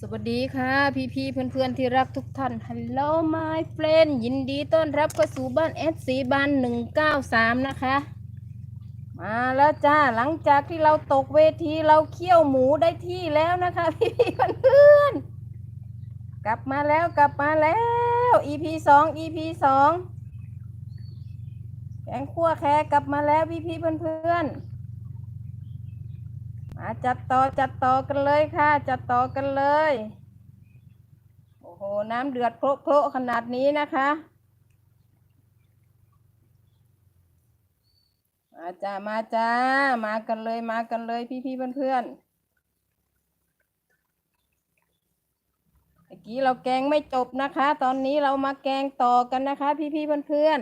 สวัสดีค่ะ พี่พี่ๆเพื่อนที่รักทุกท่าน Hello my friend ยินดีต้อนรับเข้าสู่บ้านเอสสีบ้านหนึ่งเก้าสามนะคะ มาแล้วจ้าหลังจากที่เราตกเวทีเราเคี่ยวหมูได้ที่แล้วนะคะ พี่พี่ๆเพื่อนกลับมาแล้วกลับมาแล้ว EP สอง EP สองแกงคั่วแครกลับมาแล้วพี่พี่ๆเพื่อน มาจัดต่อจัดต่อกันเลยค่ะ จัดต่อกันเลย โอ้โห น้ำเดือดโครกขนาดนี้นะคะมาจ้ามาจ้า มากันเลยมากันเลยพี่พี่ๆเพื่อนเมื่อกี้เราแกงไม่จบนะคะ ตอนนี้เรามาแกงต่อกันนะคะ พี่พี่ๆเพื่อน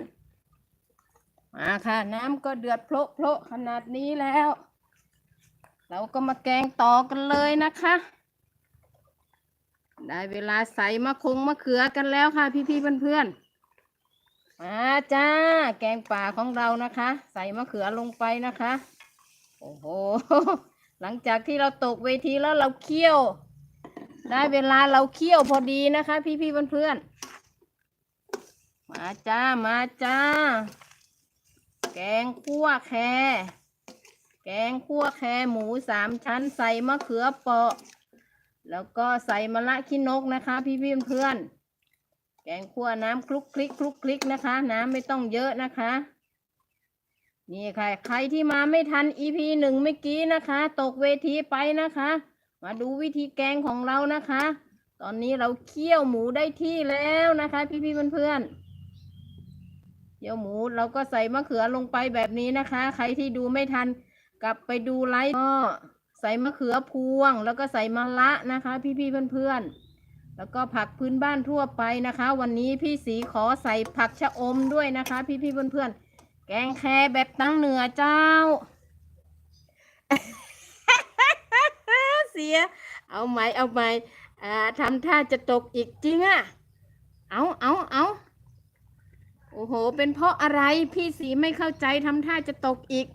มาค่ะ น้ำก็เดือดโพละขนาดนี้แล้ว เราก็มาแกงต่อกันเลยนะคะ ได้เวลาใส่มะคงมะเขือกันแล้วค่ะ พี่ๆเพื่อนๆมาจ้า แกงป่าของเรานะคะ ใส่มะเขือลงไปนะคะ โอ้โห หลังจากที่เราตกเวทีแล้วเราเคี่ยว ได้เวลาเราเคี่ยวพอดีนะคะ พี่ๆเพื่อนๆมาจ้ามาจ้า แกงคั่วแค แกงคั่วแคหมูสามชั้นใส่มะเขือเปาะ แล้วก็ใส่มะละขี้นกนะคะ พี่พี่เพื่อนๆแกงคั่วน้ำคลุกคลิกคลุกคลิกนะคะ น้ำไม่ต้องเยอะนะคะ นี่ค่ะ ใครที่มาไม่ทัน EP หนึ่งเมื่อกี้นะคะ ตกเวทีไปนะคะ มาดูวิธีแกงของเรานะคะ ตอนนี้เราเคี่ยวหมูได้ที่แล้วนะคะ พี่พี่เพื่อนๆเคี่ยวหมูเราก็ใส่มะเขือลงไปแบบนี้นะคะ ใครที่ดูไม่ทัน กลับไปดูไลฟ์ก็ใส่มะเขือพวง แล้วก็ใส่มะละนะคะ พี่ๆเพื่อนๆ แล้วก็ผักพื้นบ้านทั่วไปนะคะ วันนี้พี่สีขอใส่ผักชะอมด้วยนะคะ พี่ๆเพื่อนๆ แกงแคแบบตั้งเหนือเจ้า เสีย เอาไหมเอาไหมอ่าทำท่าจะตกอีกจริงอะเอาเอาเอาโอ้โห เป็นเพราะอะไรพี่สีไม่เข้าใจทำท่าจะตกอีก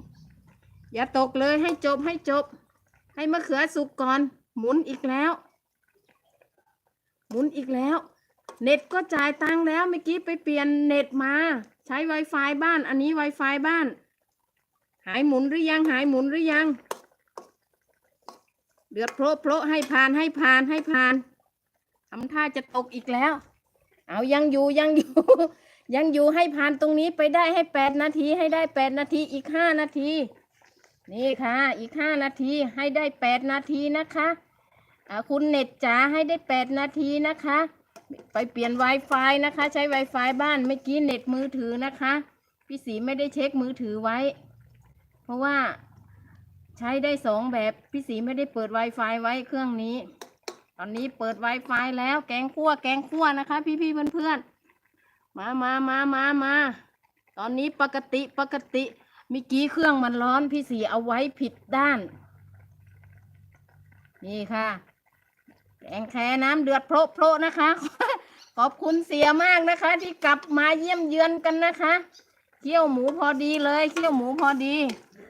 อย่าตกเลยให้จบให้จบ ให้มะเขือสุกก่อน หมุนอีกแล้ว หมุนอีกแล้ว เน็ตก็จ่ายตังค์แล้วเมื่อกี้ไปเปลี่ยนเน็ตมา ใช้ Wi-Fi บ้าน อันนี้ Wi-Fi บ้าน หายหมุนหรือยังหายหมุนหรือยัง เดือดโพะโพะให้ผ่านให้ผ่านให้ผ่านทำท่าจะตกอีกแล้ว เอายังอยู่ยังอยู่ ยังอยู่ให้ผ่านตรงนี้ไปได้ให้แปดนาทีให้ได้แปดนาทีอีกห้านาที นี่ค่ะ อีกห้านาทีให้ได้แปดนาทีนะคะคุณเน็ตจ๋าให้ได้แปดนาทีนะคะ ไปเปลี่ยน Wi-Fi นะคะ ใช้ Wi-Fi บ้านเมื่อกี้เน็ตมือถือนะคะ พี่สีไม่ได้เช็คมือถือไว้ เพราะว่าใช้ได้สองแบบพี่สีไม่ได้เปิด Wi-Fi ไว้เครื่องนี้ ตอนนี้เปิด Wi-Fi แล้วแกงคั่วแกงคั่วนะคะ พี่ๆเพื่อนๆมามามามามาตอนนี้ปกติปกติ เมื่อกี้เครื่องมันร้อนพี่สีเอาไว้ผิดด้าน นี่ค่ะแกงแคน้ำเดือดโพะโพะนะคะ ขอบคุณเสียมากนะคะ ที่กลับมาเยี่ยมเยือนกันนะคะ เคี่ยวหมูพอดีเลย เคี่ยวหมูพอดี